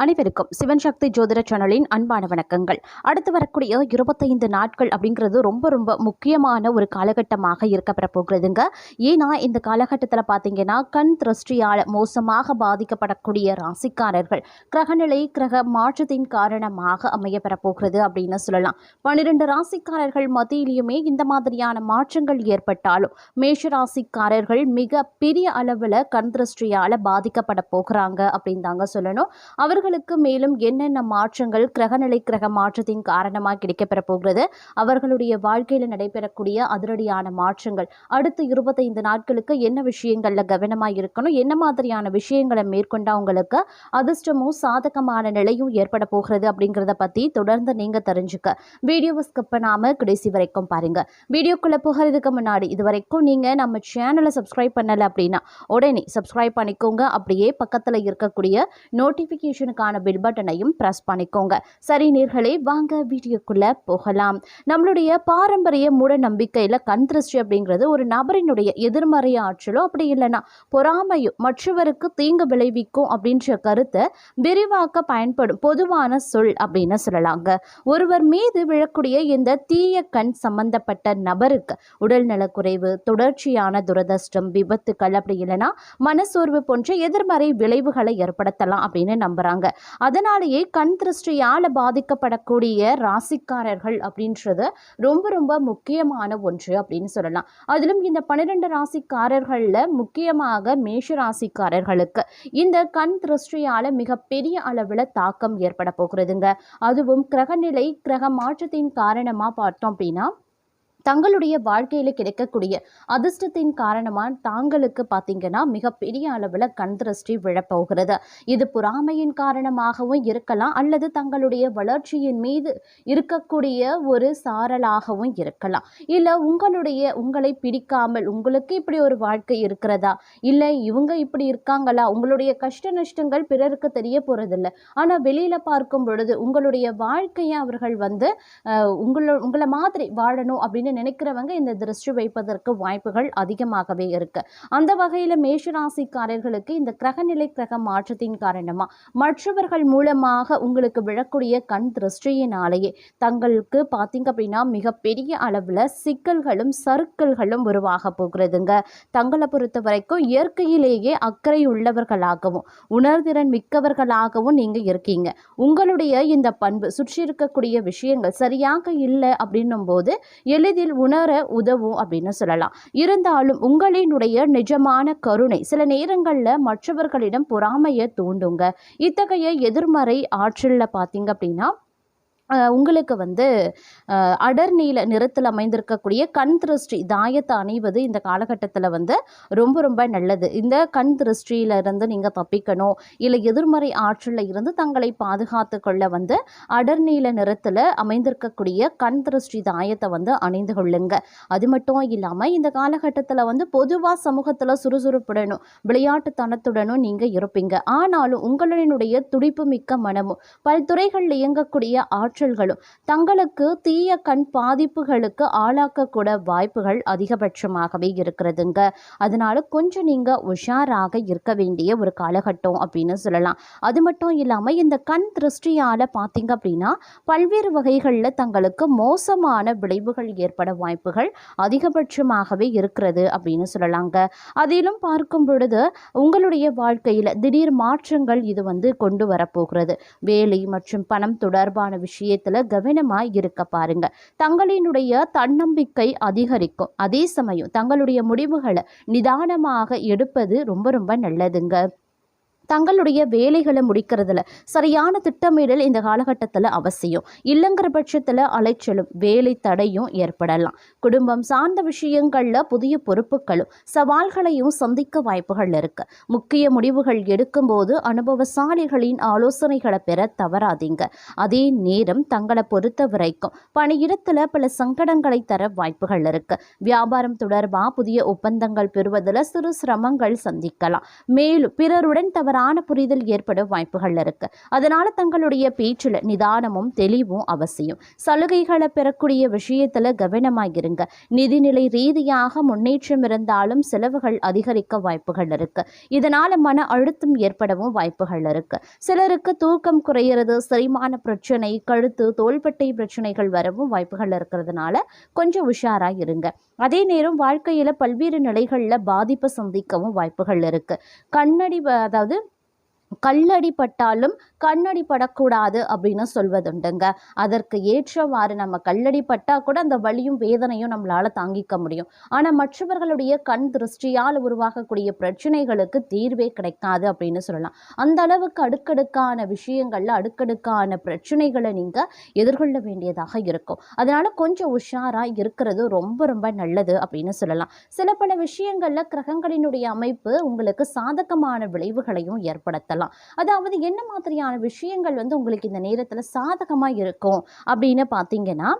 அனைவருக்கும் சிவன் சக்தி ஜோதிட சேனலின் அன்பான வணக்கங்கள். அடுத்து வரக்கூடிய இருபத்தைந்து நாட்கள் அப்படிங்கிறது ரொம்ப ரொம்ப முக்கியமான ஒரு காலகட்டமாக இருக்கப்பட போகிறதுங்க. ஏன்னா இந்த காலகட்டத்தில் பார்த்தீங்கன்னா கண் திருஷ்டியால் மோசமாக பாதிக்கப்படக்கூடிய ராசிக்காரர்கள் கிரகநிலை கிரக மாற்றத்தின் காரணமாக அமையப்பெற போகிறது அப்படின்னு சொல்லலாம். பன்னிரெண்டு ராசிக்காரர்கள் மத்தியிலையுமே இந்த மாதிரியான மாற்றங்கள் ஏற்பட்டாலும் மேஷ ராசிக்காரர்கள் மிக பெரிய அளவில் கண் திருஷ்டியால் பாதிக்கப்பட போகிறாங்க அப்படின்னு தாங்க சொல்லணும். அவர்களுக்கு மேலும் என்னென்ன மாற்றங்கள் கிரகநிலை கிரக மாற்றத்தின் காரணமாக கிடைக்கப்பெற போகிறது அவர்களுடைய வாழ்க்கையில் நடைபெறக்கூடிய அதிரடியான மாற்றங்கள் அடுத்த இருபத்தைந்து நாட்களுக்கு என்ன விஷயங்களில் கவனமாக இருக்கணும் என்ன மாதிரியான விஷயங்களை மேற்கொண்டா உங்களுக்கு அதிர்ஷ்டமும் சாதகமான நிலையும் ஏற்பட போகிறது அப்படிங்கிறத பற்றி தொடர்ந்து நீங்கள் தெரிஞ்சுக்க. வீடியோவை ஸ்கிப் பண்ணாமல் கடைசி வரைக்கும் பாருங்கள் வீடியோக்குள்ளே போகிறதுக்கு முன்னாடி இது வரைக்கும் நீங்கள் நம்ம சேனலை சப்ஸ்கிரைப் பண்ணலை அப்படின்னா உடனே சப்ஸ்கிரைப் பண்ணிக்கோங்க. அப்படியே பக்கத்தில் இருக்கக்கூடிய நோட்டிஃபிகேஷன் நோட்டிஃபிகேஷனுக்கான பில் பட்டனையும் ப்ரெஸ் பண்ணிக்கோங்க. சரி நேர்களே வாங்க வீடியோக்குள்ளே போகலாம். நம்மளுடைய பாரம்பரிய மூட நம்பிக்கையில் கண் திருஷ்டி அப்படிங்கிறது ஒரு நபரினுடைய எதிர்மறை ஆற்றலோ அப்படி இல்லைன்னா பொறாமையும் மற்றவருக்கு தீங்கு விளைவிக்கும் அப்படின்ற கருத்தை விரிவாக்க பயன்படும் பொதுவான சொல் அப்படின்னு சொல்லலாங்க. ஒருவர் மீது விழக்கூடிய இந்த தீய கண் சம்பந்தப்பட்ட நபருக்கு உடல் நலக்குறைவு தொடர்ச்சியான துரதிருஷ்டம் விபத்துக்கள் அப்படி இல்லைன்னா மனசோர்வு போன்ற எதிர்மறை விளைவுகளை ஏற்படுத்தலாம் அப்படின்னு நம்புறாங்க. அதனாலேயே கண் திருஷ்டியால் பாதிக்கப்படக்கூடிய ராசிக்காரர்கள் அப்படின்றது ரொம்ப ரொம்ப முக்கியமான ஒன்று அப்படின்னு சொல்லலாம். அதிலும் இந்த பன்னிரெண்டு ராசிக்காரர்களில் முக்கியமாக மேஷ ராசிக்காரர்களுக்கு இந்த கண் திருஷ்டியால் மிகப்பெரிய அளவில் தாக்கம் ஏற்பட போகிறதுங்க. அதுவும் கிரகநிலை கிரக மாற்றத்தின் காரணமாக பார்த்தோம் அப்படின்னா தங்களுடைய வாழ்க்கையில் கிடைக்கக்கூடிய அதிர்ஷ்டத்தின் காரணமாக தாங்களுக்கு பார்த்தீங்கன்னா மிகப்பெரிய அளவில் கண்திருஷ்டி விழப்போகிறது இது பொறாமையின் காரணமாகவும் இருக்கலாம் அல்லது தங்களுடைய வளர்ச்சியின் மீது இருக்கக்கூடிய ஒரு சாரலாகவும் இருக்கலாம். இல்லை உங்களுடைய உங்களை பிடிக்காமல் உங்களுக்கு இப்படி ஒரு வாழ்க்கை இருக்கிறதா? இல்லை இவங்க இப்படி இருக்காங்களா? உங்களுடைய கஷ்ட நஷ்டங்கள் பிறருக்கு தெரிய போகிறதில்ல ஆனால் வெளியில் பார்க்கும் பொழுது உங்களுடைய வாழ்க்கையை அவர்கள் வந்து அஹ், உங்களை மாதிரி வாழணும் அப்படின்னு அப்படின்னு நினைக்கிறவங்க இந்த திருஷ்டி வைப்பதற்கு வாய்ப்புகள் அதிகமாகவே இருக்கு. அந்த வகையில் மேஷராசிக்காரர்களுக்கு இந்த கிரகநிலை கிரக மாற்றத்தின் காரணமாக மற்றவர்கள் மூலமாக உங்களுக்கு விழக்கூடிய கண் திருஷ்டியினாலேயே தங்களுக்கு பார்த்தீங்க அப்படின்னா மிகப்பெரிய அளவில் சிக்கல்களும் சறுக்கல்களும் உருவாக போகிறதுங்க. தங்களை பொறுத்த வரைக்கும் இயற்கையிலேயே அக்கறை உள்ளவர்களாகவும் உணர்திறன் மிக்கவர்களாகவும் நீங்கள் இருக்கீங்க. உங்களுடைய இந்த பண்பு சுற்றி இருக்கக்கூடிய விஷயங்கள் சரியாக இல்லை அப்படின்னும் போது எளிதில் உணர உதவும் அப்படின்னு சொல்லலாம். இருந்தாலும் உங்களினுடைய நிஜமான கருணை சில நேரங்களில் மற்றவர்களிடம் பொறாமையை தூண்டுங்க. இத்தகைய எதிர்மறை ஆற்றலில் பார்த்தீங்க அப்படின்னா உங்களுக்கு வந்து அடர் நீல நிறத்தில் அமைந்திருக்கக்கூடிய கண் திருஷ்டி தாயத்தை அணிவது இந்த காலகட்டத்தில் வந்து ரொம்ப ரொம்ப நல்லது. இந்த கண் திருஷ்டியிலிருந்து நீங்கள் தப்பிக்கணும். இல்லை எதிர்மறை ஆற்றலில் இருந்து தங்களை பாதுகாத்து கொள்ள வந்து அடர் நீல நிறத்தில் அமைந்திருக்கக்கூடிய கண் திருஷ்டி தாயத்தை வந்து அணிந்து கொள்ளுங்க. அது மட்டும் இல்லாமல் இந்த காலகட்டத்தில் வந்து பொதுவாக சமூகத்தில் சுறுசுறுப்புடனும் விளையாட்டுத்தனத்துடனும் நீங்கள் இருப்பீங்க. ஆனாலும் உங்களினுடைய துடிப்பு மிக்க மனமும் பல்துறைகளில் இயங்கக்கூடிய ஆற்றல்களும் தங்களுக்கு தீய கண் பாதிப்புகளுக்கு ஆளாக்கக்கூட வாய்ப்புகள் அதிகபட்சமாகவே இருக்கிறதுங்க. அதனால கொஞ்சம் நீங்கள் உஷாராக இருக்க வேண்டிய ஒரு காலகட்டம் அப்படின்னு சொல்லலாம். அது மட்டும் இல்லாமல் இந்த கண் திருஷ்டியால் பார்த்தீங்க அப்படின்னா பல்வேறு வகைகளில் தங்களுக்கு மோசமான விளைவுகள் ஏற்பட வாய்ப்புகள் அதிகபட்சமாகவே இருக்கிறது அப்படின்னு சொல்லலாங்க. அதிலும் பார்க்கும் பொழுது உங்களுடைய வாழ்க்கையில் திடீர் மாற்றங்கள் இது வந்து கொண்டு வரப்போகிறது. வேலை மற்றும் பணம் தொடர்பான விஷயம் விஷயத்தில் கவனமாக இருக்க பாருங்க. தங்களினுடைய தன்னம்பிக்கை அதிகரிக்கும். அதே சமயம் தங்களுடைய முடிவுகளை நிதானமாக எடுப்பது ரொம்ப ரொம்ப நல்லதுங்க. தங்களுடைய வேலைகளை முடிக்கிறதுல சரியான திட்டமிடல் இந்த காலகட்டத்தில் அவசியம். இல்லைங்கிற பட்சத்தில் அலைச்சலும் வேலை தடையும் ஏற்படலாம். குடும்பம் சார்ந்த விஷயங்களில் புதிய பொறுப்புகளும் சவால்களையும் சந்திக்க வாய்ப்புகள் இருக்கு. முக்கிய முடிவுகள் எடுக்கும்போது அனுபவசாலிகளின் ஆலோசனைகளை பெற தவறாதீங்க. அதே நேரம் தங்களை பொறுத்த வரைக்கும் பணியிடத்தில் பல சங்கடங்களை தர வாய்ப்புகள் இருக்கு. வியாபாரம் தொடர்பாக புதிய ஒப்பந்தங்கள் பெறுவதில் சிறு சிரமங்கள் சந்திக்கலாம். மேலும் பிறருடன் தவறு தவறான புரிதல் ஏற்பட வாய்ப்புகள் இருக்கு. அதனால தங்களுடைய பேச்சில் நிதானமும் தெளிவும் அவசியம். சலுகைகளை பெறக்கூடிய விஷயத்துல கவனமாக இருங்க நிதிநிலை ரீதியாக முன்னேற்றம் இருந்தாலும் செலவுகள் அதிகரிக்க வாய்ப்புகள் இருக்கு. இதனால மன அழுத்தம் ஏற்படவும் வாய்ப்புகள் இருக்கு. சிலருக்கு தூக்கம் குறையிறது செரிமான பிரச்சனை கழுத்து தோள்பட்டை பிரச்சனைகள் வரவும் வாய்ப்புகள் இருக்கிறதுனால கொஞ்சம் உஷாராக இருங்க. அதே நேரம் வாழ்க்கையில பல்வேறு நிலைகளில் பாதிப்பை சந்திக்கவும் வாய்ப்புகள் இருக்கு. கண்ணடி அதாவது கல்லடி பட்டாலும் கண்ணடி படக்கூடாது அப்படின்னு சொல்வதுண்டுங்க. அதற்கு ஏற்றவாறு நம்ம கல்லடி கூட அந்த வலியும் வேதனையும் நம்மளால தாங்கிக்க முடியும். ஆனா மற்றவர்களுடைய கண் திருஷ்டியால் உருவாகக்கூடிய பிரச்சனைகளுக்கு தீர்வே கிடைக்காது அப்படின்னு சொல்லலாம். அந்த அளவுக்கு அடுக்கடுக்கான விஷயங்கள்ல அடுக்கடுக்கான பிரச்சனைகளை நீங்க எதிர்கொள்ள வேண்டியதாக இருக்கும். அதனால கொஞ்சம் உஷாரா இருக்கிறது ரொம்ப ரொம்ப நல்லது அப்படின்னு சொல்லலாம். சில பல விஷயங்கள்ல கிரகங்களினுடைய அமைப்பு உங்களுக்கு சாதகமான விளைவுகளையும் ஏற்படுத்தலாம். அதாவது என்ன மாதிரியான விஷயங்கள் வந்து உங்களுக்கு இந்த நேரத்தில் சாதகமா இருக்கும் அப்படின்னு பார்த்தீங்கன்னா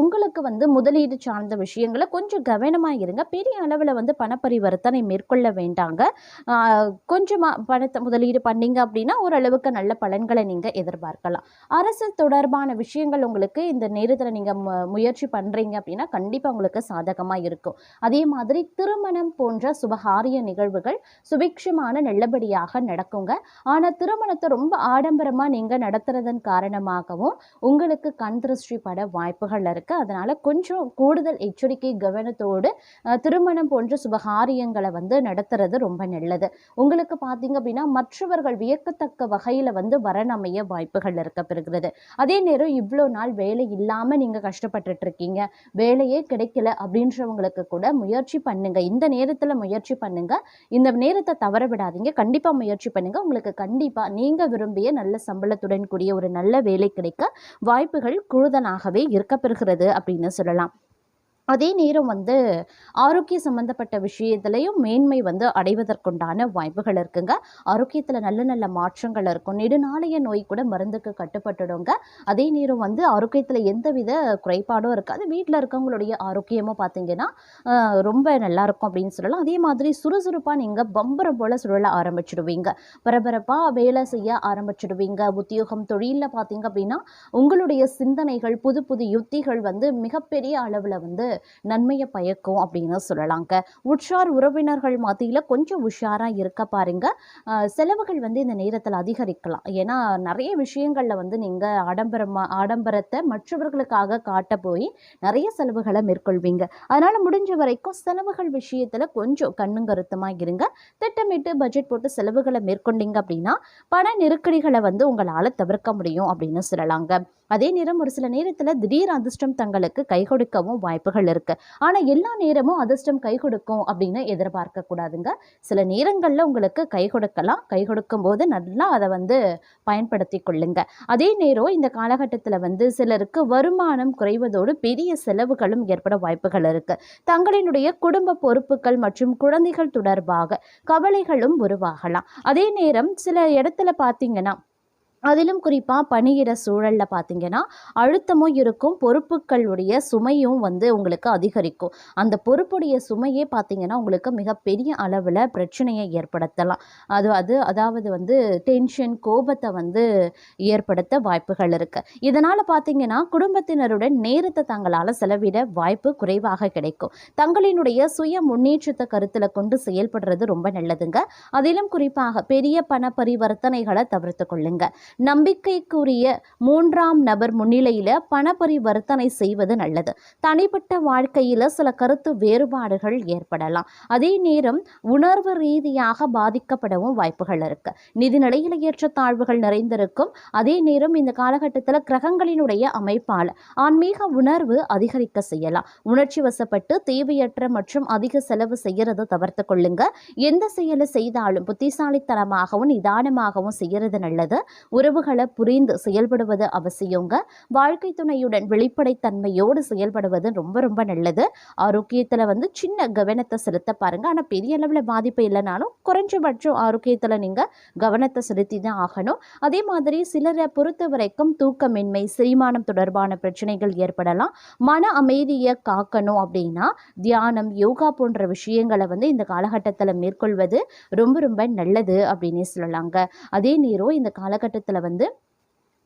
உங்களுக்கு வந்து முதலீடு சார்ந்த விஷயங்களை கொஞ்சம் கவனமாக இருங்க. பெரிய அளவில் வந்து பணப்பரிவர்த்தனை மேற்கொள்ள வேண்டாங்க. கொஞ்சமாக பணத்தை முதலீடு பண்ணீங்க அப்படின்னா ஓரளவுக்கு நல்ல பலன்களை நீங்கள் எதிர்பார்க்கலாம். அரசு தொடர்பான விஷயங்கள் உங்களுக்கு இந்த நேரத்தில் நீங்கள் முயற்சி பண்ணுறீங்க அப்படின்னா கண்டிப்பாக உங்களுக்கு சாதகமாக இருக்கும். அதே மாதிரி திருமணம் போன்ற சுபகாரிய நிகழ்வுகள் சுபிக்ஷமான நல்லபடியாக நடக்குங்க. ஆனால் திருமணத்தை ரொம்ப ஆடம்பரமாக நீங்கள் நடத்துறதன் காரணமாகவும் உங்களுக்கு கண் திருஷ்டி பட வாய்ப்புகள் இருக்கு. அதனால கொஞ்சம் கூடுதல் எச்சரிக்கை கவனத்தோடு திருமணம் போன்ற சுபகாரியங்களை வந்து நடத்துறது ரொம்ப நல்லது. உங்களுக்கு பார்த்தீங்க அப்படின்னா மற்றவர்கள் வியக்கத்தக்க வகையில் வந்து வரணமைய வாய்ப்புகள் இருக்க பெறுகிறது. அதே நேரம் இவ்வளோ நாள் வேலை இல்லாமல் நீங்கள் கஷ்டப்பட்டுட்டு இருக்கீங்க. வேலையே கிடைக்கல அப்படின்றவங்களுக்கு கூட முயற்சி பண்ணுங்க. இந்த நேரத்தில் முயற்சி பண்ணுங்க. இந்த நேரத்தை தவற விடாதீங்க. கண்டிப்பாக முயற்சி பண்ணுங்க. உங்களுக்கு கண்டிப்பாக நீங்கள் விரும்பிய நல்ல சம்பளத்துடன் கூடிய ஒரு நல்ல வேலை கிடைக்க வாய்ப்புகள் கூடுதலாகவே பெறுகிறது அப்படின்னு சொல்லலாம். அதே நேரம் வந்து ஆரோக்கிய சம்பந்தப்பட்ட விஷயத்துலையும் மேன்மை வந்து அடைவதற்குண்டான வாய்ப்புகள் இருக்குங்க. ஆரோக்கியத்தில் நல்ல நல்ல மாற்றங்கள் இருக்கும். நெடுநாளைய நோய் கூட மருந்துக்கு கட்டுப்பட்டுடுங்க. அதே நேரம் வந்து ஆரோக்கியத்தில் எந்தவித குறைபாடும் இருக்காது. வீட்டில் இருக்கவங்களுடைய ஆரோக்கியமும் பார்த்தீங்கன்னா ரொம்ப நல்லா இருக்கும் அப்படின்னு சொல்லலாம். அதே மாதிரி சுறுசுறுப்பாக நீங்கள் பம்பரம் போல் சுழல ஆரம்பிச்சிடுவீங்க. பரபரப்பாக வேலை செய்ய ஆரம்பிச்சிடுவீங்க. உத்தியோகம் தொழிலில் பார்த்தீங்க அப்படின்னா உங்களுடைய சிந்தனைகள் புது புது யுத்திகள் வந்து மிகப்பெரிய அளவில் வந்து நன்மையை பயக்கும் அப்படின்னு சொல்லலாங்க. உற்றார் உறவினர்கள் மத்தியில் கொஞ்சம் உஷாராக இருக்க பாருங்க. செலவுகள் வந்து இந்த நேரத்தில் அதிகரிக்கலாம். ஏன்னா நிறைய விஷயங்களில் வந்து நீங்கள் ஆடம்பரமாக ஆடம்பரத்தை மற்றவர்களுக்காக காட்ட போய் நிறைய செலவுகளை மேற்கொள்வீங்க. அதனால் முடிஞ்ச வரைக்கும் செலவுகள் விஷயத்தில் கொஞ்சம் கண்ணும் கருத்துமாக இருங்க. திட்டமிட்டு பட்ஜெட் போட்டு செலவுகளை மேற்கொண்டீங்க அப்படின்னா பண நெருக்கடிகளை வந்து உங்களால் தவிர்க்க முடியும் அப்படின்னு சொல்லலாங்க. அதே நேரம் ஒரு சில நேரத்தில் திடீர் அதிர்ஷ்டம் தங்களுக்கு கை கொடுக்கவும் வாய்ப்புகள் இருக்கு. ஆனால் எல்லா நேரமும் அதிர்ஷ்டம் கை கொடுக்கும் அப்படின்னு எதிர்பார்க்க கூடாதுங்க. சில நேரங்களில் உங்களுக்கு கை கொடுக்கலாம். கை கொடுக்கும் போது நல்லா அதை வந்து பயன்படுத்தி கொள்ளுங்க. அதே நேரம் இந்த காலகட்டத்தில் வந்து சிலருக்கு வருமானம் குறைவதோடு பெரிய செலவுகளும் ஏற்பட வாய்ப்புகள் இருக்கு. தங்களினுடைய குடும்ப பொறுப்புகள் மற்றும் குழந்தைகள் தொடர்பாக கவலைகளும் உருவாகலாம். அதே நேரம் சில இடத்துல பார்த்தீங்கன்னா அதிலும் குறிப்பாக பணியிட சூழலில் பார்த்தீங்கன்னா அழுத்தமும் இருக்கும் பொறுப்புகளுடைய சுமையும் வந்து உங்களுக்கு அதிகரிக்கும். அந்த பொறுப்புடைய சுமையே பார்த்தீங்கன்னா உங்களுக்கு மிகப்பெரிய அளவில் பிரச்சனையை ஏற்படுத்தலாம். அது அது அதாவது வந்து டென்ஷன் கோபத்தை வந்து ஏற்படுத்த வாய்ப்புகள் இருக்குது இதனால் பார்த்தீங்கன்னா குடும்பத்தினருடன் நேரத்தை தங்களால் செலவிட வாய்ப்பு குறைவாக கிடைக்கும். தங்களினுடைய சுய முன்னேற்றத்தை கருத்தில் கொண்டு செயல்படுறது ரொம்ப நல்லதுங்க. அதிலும் குறிப்பாக பெரிய பண பரிவர்த்தனைகளை தவிர்த்து கொள்ளுங்கள் நம்பிக்கைக்குரிய மூன்றாம் நபர் முன்னிலையில் பண பரிவர்த்தனை செய்வது நல்லது. தனிப்பட்ட வாழ்க்கையில் சில கருத்து வேறுபாடுகள் ஏற்படலாம். அதே நேரம் உணர்வு ரீதியாக பாதிக்கப்படவும் வாய்ப்புகள் இருக்கு. நிதி நிலையில ஏற்றத்தாழ்வுகள் நிறைந்திருக்கும். அதே நேரம் இந்த காலகட்டத்தில் கிரகங்களினுடைய அமைப்பால் ஆன்மீக உணர்வு அதிகரிக்க செய்யலாம். உணர்ச்சி வசப்பட்டு தேவையற்ற மற்றும் அதிக செலவு செய்யறதை தவிர்த்து கொள்ளுங்க. எந்த செயலை செய்தாலும் புத்திசாலித்தனமாகவும் நிதானமாகவும் செய்யறது நல்லது. உறவுகளை புரிந்து செயல்படுவது அவசியங்க. வாழ்க்கை துணையுடன் வெளிப்படைத்தன்மையோடு செயல்படுவது ரொம்ப ரொம்ப நல்லது. ஆரோக்கியத்தில் வந்து சின்ன கவனத்தை செலுத்த பாருங்க. ஆனால் பெரிய அளவில் பாதிப்பு இல்லைனாலும் குறைஞ்சபட்சம் ஆரோக்கியத்தில் நீங்கள் கவனத்தை செலுத்தி தான் ஆகணும். அதே மாதிரி சிலரை பொறுத்த வரைக்கும் தூக்கமின்மை செரிமானம் தொடர்பான பிரச்சனைகள் ஏற்படலாம். மன அமைதியை காக்கணும் அப்படின்னா தியானம் யோகா போன்ற விஷயங்களை வந்து இந்த காலகட்டத்தில் மேற்கொள்வது ரொம்ப ரொம்ப நல்லது அப்படின்னு சொல்லலாங்க. அதே நேரம் இந்த காலகட்டத்தில் வந்து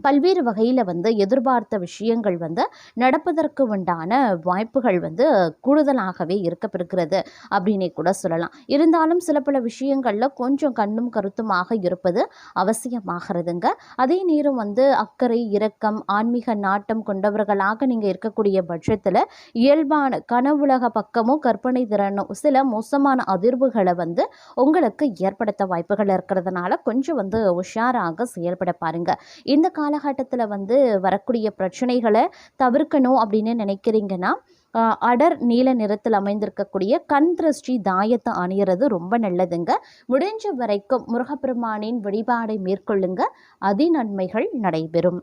பல்வேறு வகையில் வந்து எதிர்பார்த்த விஷயங்கள் வந்து நடப்பதற்கு உண்டான வாய்ப்புகள் வந்து கூடுதலாகவே இருக்கப்பெறுகிறது அப்படின்னே கூட சொல்லலாம். இருந்தாலும் சில பல விஷயங்களில் கொஞ்சம் கண்ணும் கருத்துமாக இருப்பது அவசியமாகிறதுங்க. அதே நேரம் வந்து அக்கறை இரக்கம் ஆன்மீக நாட்டம் கொண்டவர்களாக நீங்கள் இருக்கக்கூடிய பட்சத்தில் இயல்பான கனவுலக பக்கமும் கற்பனை திறனும் சில மோசமான அதிர்வுகளை வந்து உங்களுக்கு ஏற்படுத்த வாய்ப்புகள் இருக்கிறதுனால கொஞ்சம் வந்து உஷாராக செயல்பட பாருங்க. இந்த காலகட்டத்தில் வந்து வரக்கூடிய பிரச்சனைகளை தவிர்க்கணும் அப்படின்னு நினைக்கிறீங்கன்னா அடர் நீல நிறத்தில் அமைந்திருக்கக்கூடிய கண் திருஷ்டி தாயத்தை அணியிறது ரொம்ப நல்லதுங்க. முடிஞ்ச வரைக்கும் முருகப்பெருமானின் வழிபாடை மேற்கொள்ளுங்க. அதி நன்மைகள் நடைபெறும்.